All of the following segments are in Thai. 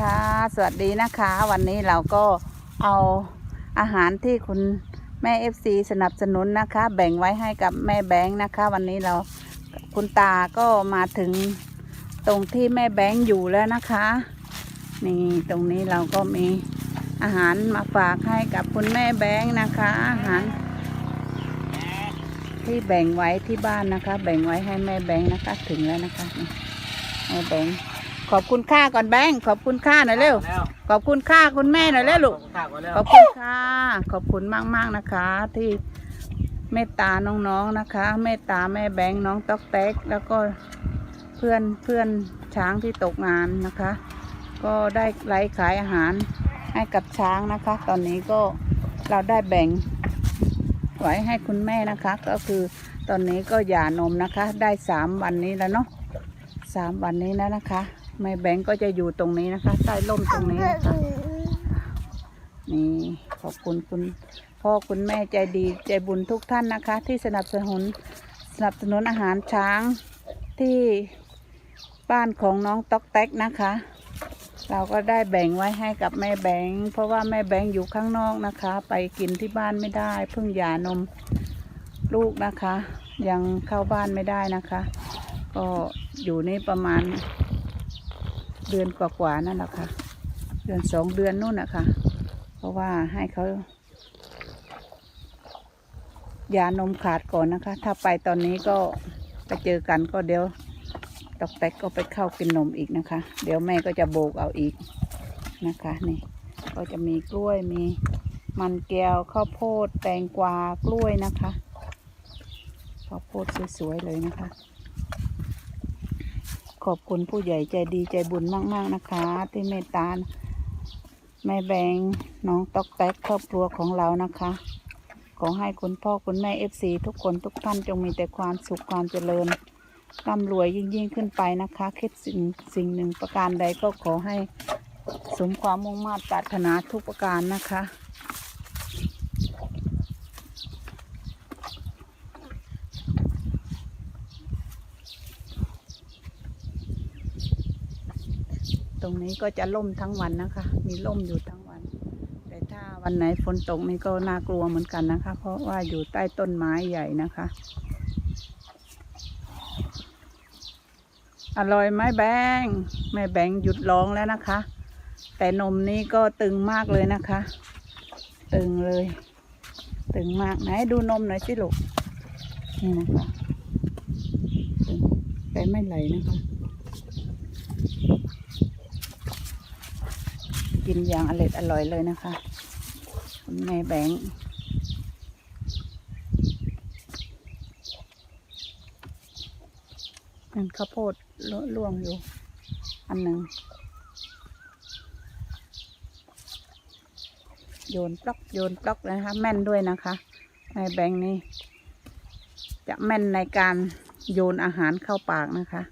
ค่ะ สวัสดีนะคะ วันนี้เราก็เอาอาหารที่คุณแม่เอฟซีสนับสนุนนะคะ แบ่งไว้ให้กับแม่แบงค์นะคะ วันนี้เราคุณตาก็มาถึงตรงที่แม่แบงค์อยู่แล้วนะคะ นี่ตรงนี้เราก็มีอาหารมาฝากให้กับคุณแม่แบงค์นะคะ อาหาร ที่แบ่งไว้ที่บ้านนะคะ แบ่งไว้ให้แม่แบงค์นะคะ ถึงแล้วนะคะแม่แบงค์ ขอบคุณค่าก่อนแบงค์ขอบคุณค่าหน่อยเร็ว แล้วขอบคุณค่าคุณแม่หน่อยเร็วลูก ข้าวก่อนแล้วขอบคุณค่ะ ขอบคุณมากมากๆนะคะ ที่เมตตาน้องๆนะคะ เมตตาแม่แบงค์น้องต๊อกแต๊กแล้วก็เพื่อนเพื่อนช้างที่ตกงานนะคะ ก็ได้ไลฟ์ขายอาหารให้กับช้างนะคะ ตอนนี้ก็เราได้แบ่งไว้ให้คุณแม่นะคะ ก็คือตอนนี้ก็หย่านมนะคะ ได้สามวันนี้แล้วเนาะสามวันนี้แล้วนะคะ แม่แบงค์ก็จะอยู่ตรงนี้นะคะ ใต้ร่มตรงนี้นะคะ นี่ขอบคุณคุณพ่อคุณแม่ใจดีใจบุญทุกท่านนะคะ ที่สนับสนุนสนับสนุนอาหารช้างที่บ้านของน้องต๊อกแต๊กนะคะ เราก็ได้แบ่งไว้ให้กับแม่แบงค์เพราะว่าแม่แบงค์อยู่ข้างนอกนะคะ ไปกินที่บ้านไม่ได้ เพิ่งหย่านมลูกนะคะ ยังเข้าบ้านไม่ได้นะคะ ก็อยู่นี่ประมาณ เดือนกว่าๆนั่นแหละค่ะ เดือนสองเดือนนู่นนะคะเพราะว่าให้เขายานมขาดก่อนนะคะ ถ้าไปตอนนี้ก็ไปเจอกันก็เดี๋ยวตอกแตกก็ไปเข้ากินนมอีกนะคะ เดี๋ยวแม่ก็จะโบกเอาอีกนะคะนี่ก็จะมีกล้วยมีมันแก้วข้าวโพดแตงกวากล้วยนะคะข้าวโพดสวยๆเลยนะคะ ขอบคุณผู้ใหญ่ใจดีใจบุญมากๆนะคะ ที่เมตตาแม่แบงน้องต๊อกแตกครอบครัวของเรานะคะ ขอให้คุณพ่อคุณแม่เอฟซีทุกคนทุกท่านจงมีแต่ความสุขความเจริญร่ำรวยยิ่งยิ่งขึ้นไปนะคะคิดสิ่งสิ่งหนึ่งประการใดก็ขอให้สมความมุ่งมา่ปรารถนาทุกประการนะคะ ตรงนี้ก็จะล่มทั้งวันนะคะ มีล่มอยู่ทั้งวัน แต่ถ้าวันไหนฝนตกนี่ก็น่ากลัวเหมือนกันนะคะ เพราะว่าอยู่ใต้ต้นไม้ใหญ่นะคะ อร่อยไหมแบงแม่แบงหยุดร้องแล้วนะคะ แต่นมนี้ก็ตึงมากเลยนะคะ ตึงเลย ตึงมากไหนดูนมหน่อยสิลูกนี่นะคะ แต่ไม่ไหลนะคะ กินอย่างอร่อยอร่อยเลยนะคะคุณแม่แบงค์นั่นข้าวโพดลล่วงอยู่ อันหนึ่งโยนปลอกโยนปลอกเลยนะคะ แม่นด้วยนะคะแม่แบงค์นี่จะแม่นในการโยนอาหารเข้าปากนะคะ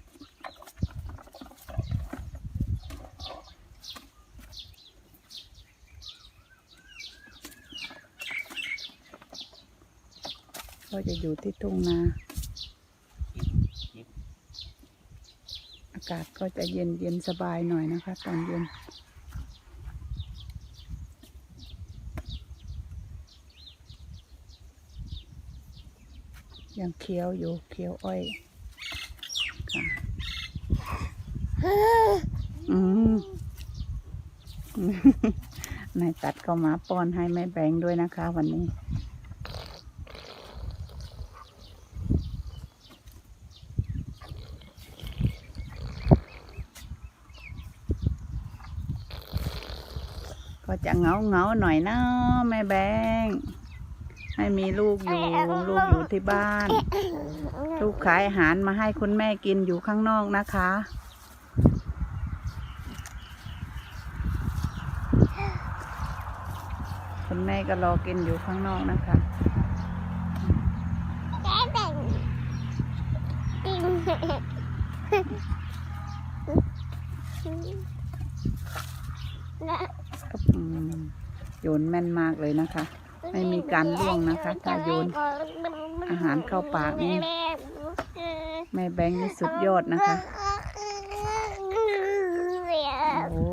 ก็จะอยู่ที่ทุ่งนา อากาศก็จะเย็นเย็นสบายหน่อยนะคะ ตอนเย็น ยังเคี้ยวอยู่เคี้ยวอ้อยค่ะอืมนายตัดเข้ามาป้อนให้แม่แบงค์ด้วยนะคะวันนี้ ก็จะเหงาเหงาหน่อยนะแม่แบงให้มีลูกอยู่ลูกอยู่ที่บ้าน ลูกขายอาหารมาให้คุณแม่กินอยู่ข้างนอกนะคะ คุณแม่ก็รอกินอยู่ข้างนอกนะคะ อืมโยนแม่นมากเลยนะคะ ไม่มีการล่วงนะคะ ถ้าโยนอาหารเข้าปากนี่แม่แบงค์นี่สุดยอดนะคะ